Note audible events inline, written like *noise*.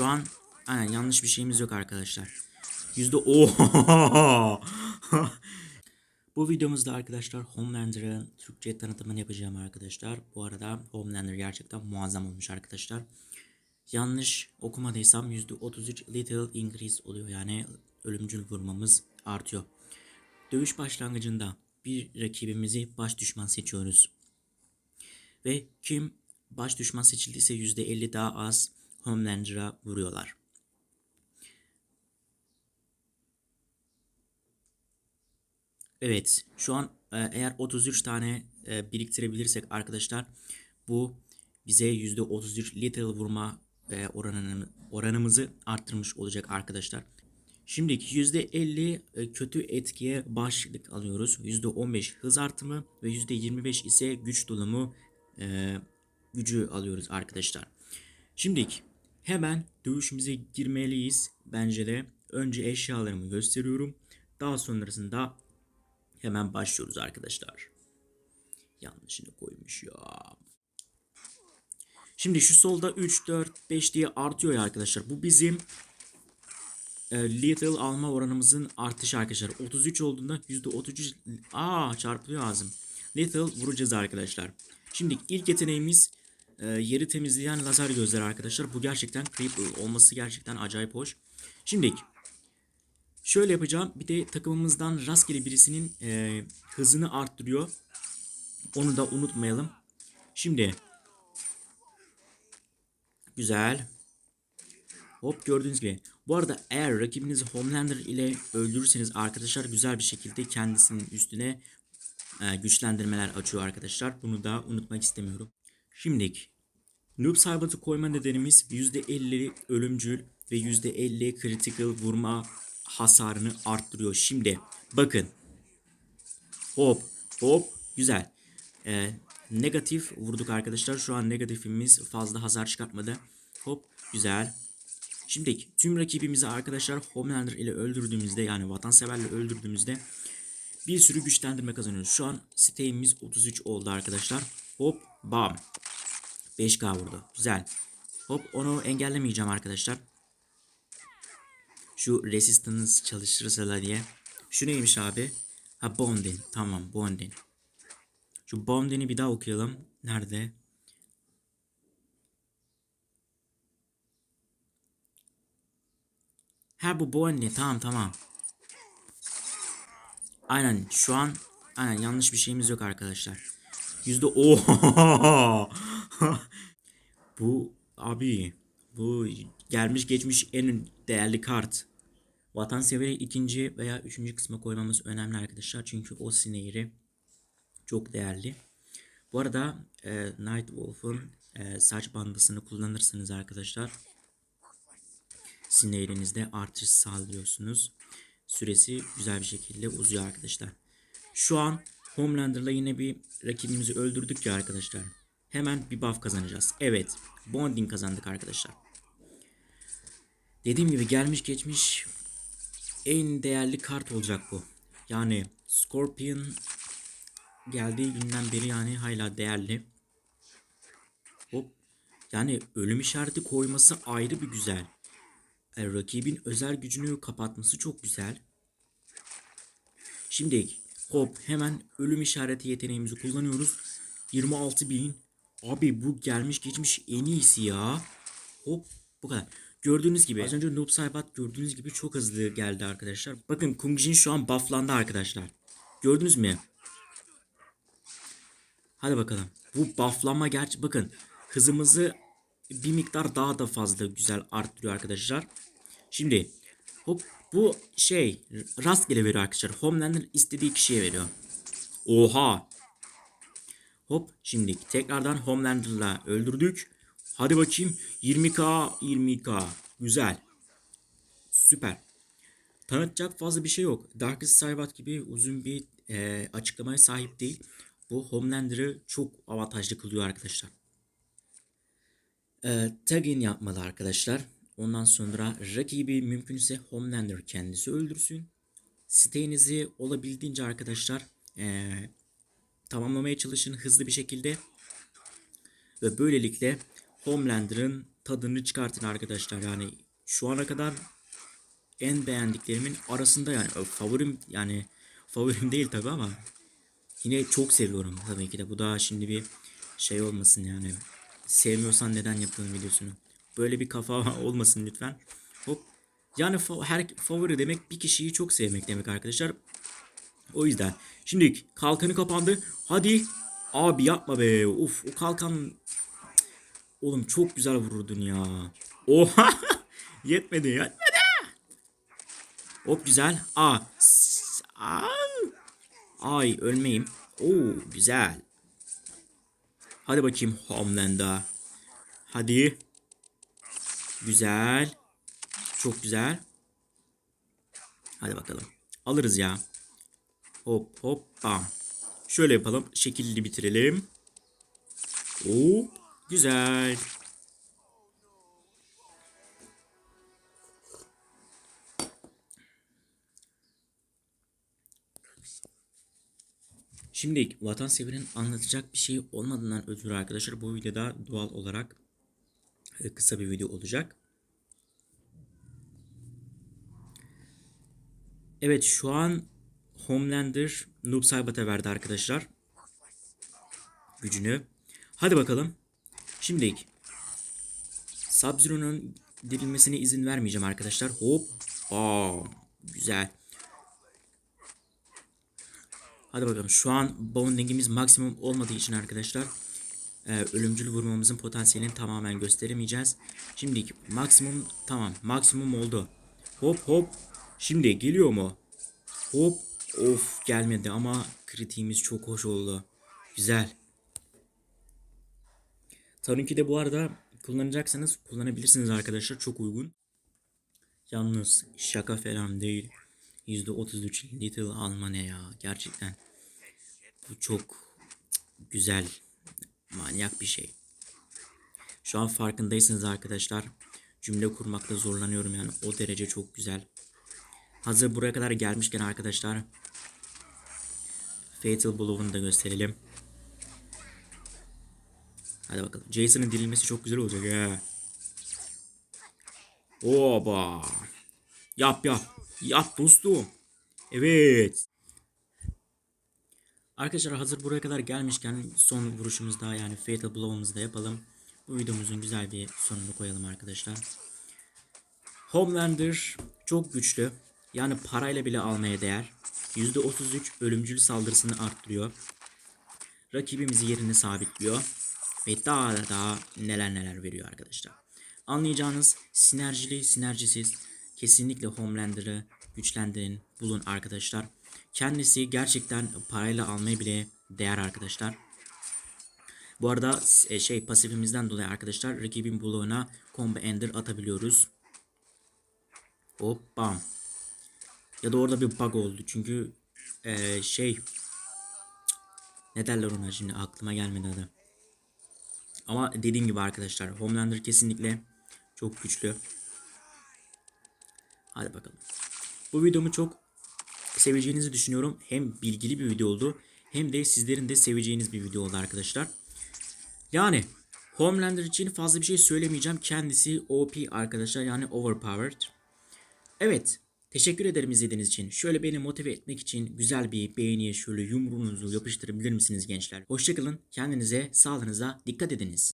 şu an aynen yanlış bir şeyimiz yok arkadaşlar. Yüzde Oha! *laughs* Bu videomuzda arkadaşlar Homelander'ın Türkçe tanıtımını yapacağım arkadaşlar. Bu arada Homelander gerçekten muazzam olmuş arkadaşlar. Yanlış okumadıysam %33 little increase oluyor yani ölümcül vurmamız artıyor. Dövüş başlangıcında bir rakibimizi baş düşman seçiyoruz. Ve kim baş düşman seçildiyse %50 daha az Homelander'a vuruyorlar. Evet şu an e, eğer 33 tane e, biriktirebilirsek arkadaşlar bu bize %33 little vurma e, oranını, oranımızı arttırmış olacak arkadaşlar. Şimdiki %50 e, kötü etkiye başlık alıyoruz. %15 hız artımı ve %25 ise güç dolumu e, gücü alıyoruz arkadaşlar. Şimdiki hemen dövüşümüze girmeliyiz. Bence de önce eşyalarımı gösteriyorum. Daha sonrasında hemen başlıyoruz arkadaşlar. Yanlışını koymuş ya. Şimdi şu solda 3, 4, 5 diye artıyor ya arkadaşlar. Bu bizim e, little alma oranımızın artışı arkadaşlar. 33 olduğunda %33 aa çarpılıyor ağzım. Little vuracağız arkadaşlar. Şimdi ilk yeteneğimiz e, yeri temizleyen lazer gözler arkadaşlar. Bu gerçekten creepy olması gerçekten acayip hoş. Şimdi şöyle yapacağım. Bir de takımımızdan rastgele birisinin e, hızını arttırıyor. Onu da unutmayalım. Şimdi güzel. Hop gördüğünüz gibi. Bu arada eğer rakibinizi Homelander ile öldürürseniz arkadaşlar güzel bir şekilde kendisinin üstüne e, güçlendirmeler açıyor arkadaşlar. Bunu da unutmak istemiyorum. Şimdilik Noob Saibot'u koyma nedenimiz %50 ölümcül ve %50 critical vurma hasarını arttırıyor. Şimdi bakın. Hop hop güzel. E, negatif vurduk arkadaşlar. Şu an negatifimiz fazla hasar çıkartmadı. Hop güzel. Şimdi tüm rakibimizi arkadaşlar Homelander ile öldürdüğümüzde yani vatanseverle öldürdüğümüzde bir sürü güçlendirme kazanıyoruz. Şu an siteğimiz 33 oldu arkadaşlar. Hop bam. 5K vurdu. Güzel. Hop onu engellemeyeceğim arkadaşlar. Şu resistance çalışırsa diye. Şu neymiş abi? Ha bonding. Tamam bonding. Şu bonding'i bir daha okuyalım. Nerede? Ha bu bonding. Tamam tamam. Aynen şu an aynen yanlış bir şeyimiz yok arkadaşlar. Yüzde *laughs* o Bu abi bu gelmiş geçmiş en değerli kart. Vatanseveri ikinci veya üçüncü kısma koymamız önemli arkadaşlar. Çünkü o sineyri çok değerli. Bu arada e, Night Wolf'un e, saç bandasını kullanırsanız arkadaşlar sineğinizde artış sağlıyorsunuz. Süresi güzel bir şekilde uzuyor arkadaşlar. Şu an Homelander'la yine bir rakibimizi öldürdük ya arkadaşlar. Hemen bir buff kazanacağız. Evet. Bonding kazandık arkadaşlar. Dediğim gibi gelmiş geçmiş en değerli kart olacak bu. Yani Scorpion geldiği günden beri yani hala değerli. Hop. Yani ölüm işareti koyması ayrı bir güzel. E, rakibin özel gücünü kapatması çok güzel. Şimdi hop hemen ölüm işareti yeteneğimizi kullanıyoruz. 26.000 Abi bu gelmiş geçmiş en iyisi ya. Hop bu kadar. Gördüğünüz gibi az önce Noob Saibot gördüğünüz gibi çok hızlı geldi arkadaşlar. Bakın Kung Jin şu an bufflandı arkadaşlar. Gördünüz mü? Hadi bakalım. Bu bufflanma gerçi bakın hızımızı bir miktar daha da fazla güzel arttırıyor arkadaşlar. Şimdi hop bu şey rastgele veriyor arkadaşlar. Homelander istediği kişiye veriyor. Oha. Hop şimdi tekrardan Homelander'la öldürdük. Hadi bakayım 20k 20k güzel. Süper. Tanıtacak fazla bir şey yok. Darkest Saibot gibi uzun bir e, açıklamaya sahip değil. Bu Homelander'ı çok avantajlı kılıyor arkadaşlar. E, tagin yapmalı arkadaşlar. Ondan sonra rakibi mümkünse Homelander kendisi öldürsün. Siteğinizi olabildiğince arkadaşlar e, tamamlamaya çalışın hızlı bir şekilde. Ve böylelikle Homelander'ın tadını çıkartın arkadaşlar. Yani şu ana kadar en beğendiklerimin arasında yani favorim yani favorim değil tabi ama yine çok seviyorum tabii ki de. Bu da şimdi bir şey olmasın yani. Sevmiyorsan neden yapıyorsun videosunu? Böyle bir kafa *laughs* olmasın lütfen. Hop. Yani fa- her favori demek bir kişiyi çok sevmek demek arkadaşlar. O yüzden. Şimdi kalkanı kapandı. Hadi. Abi yapma be. Uf o kalkan. Oğlum çok güzel vururdun ya. Oha. *laughs* Yetmedi yetmedi. Hop güzel. Aa. Aa. Ay ölmeyeyim. Oo güzel. Hadi bakayım Homeland'a. Hadi. Güzel. Çok güzel. Hadi bakalım. Alırız ya. Hop hop bam. Şöyle yapalım. Şekilli bitirelim. Oo, güzel. Şimdi vatanseverin anlatacak bir şey olmadığından ötürü arkadaşlar bu videoda doğal olarak e, kısa bir video olacak. Evet şu an Homelander Noob Saibot'a verdi arkadaşlar. Gücünü. Hadi bakalım. Şimdi Sub-Zero'nun dirilmesine izin vermeyeceğim arkadaşlar. Hop. Aa, güzel. Hadi bakalım. Şu an bondingimiz maksimum olmadığı için arkadaşlar e, ölümcül vurmamızın potansiyelini tamamen gösteremeyeceğiz. Şimdi maksimum tamam. Maksimum oldu. Hop hop. Şimdi geliyor mu? Hop. Of gelmedi ama kritiğimiz çok hoş oldu. Güzel. Tanuki de bu arada kullanacaksanız kullanabilirsiniz arkadaşlar. Çok uygun. Yalnız şaka falan değil. %33 Little alma ne ya gerçekten. Bu çok güzel. Manyak bir şey. Şu an farkındaysanız arkadaşlar. Cümle kurmakta zorlanıyorum yani. O derece çok güzel. Hazır buraya kadar gelmişken arkadaşlar. Fatal Blow'unu da gösterelim. Hadi bakalım. Jason'ın dirilmesi çok güzel olacak ya. Oba. Yap yap. Yap dostum. Evet. Arkadaşlar hazır buraya kadar gelmişken son vuruşumuz daha yani Fatal Blow'umuzu da yapalım. Bu videomuzun güzel bir sonunu koyalım arkadaşlar. Homelander çok güçlü. Yani parayla bile almaya değer. %33 ölümcül saldırısını arttırıyor. Rakibimizi yerine sabitliyor. Ve daha da daha neler neler veriyor arkadaşlar. Anlayacağınız sinerjili sinerjisiz kesinlikle Homelander'ı güçlendirin bulun arkadaşlar. Kendisi gerçekten parayla almaya bile değer arkadaşlar. Bu arada e, şey pasifimizden dolayı arkadaşlar rakibin bloğuna combo ender atabiliyoruz. Hop bam. Ya da orada bir bug oldu çünkü e, şey ne derler ona şimdi aklıma gelmedi adı. Ama dediğim gibi arkadaşlar Homelander kesinlikle çok güçlü. Hadi bakalım. Bu videomu çok seveceğinizi düşünüyorum. Hem bilgili bir video oldu hem de sizlerin de seveceğiniz bir video oldu arkadaşlar. Yani Homelander için fazla bir şey söylemeyeceğim. Kendisi OP arkadaşlar yani overpowered. Evet. Teşekkür ederim izlediğiniz için. Şöyle beni motive etmek için güzel bir beğeniye şöyle yumruğunuzu yapıştırabilir misiniz gençler? Hoşçakalın. Kendinize, sağlığınıza dikkat ediniz.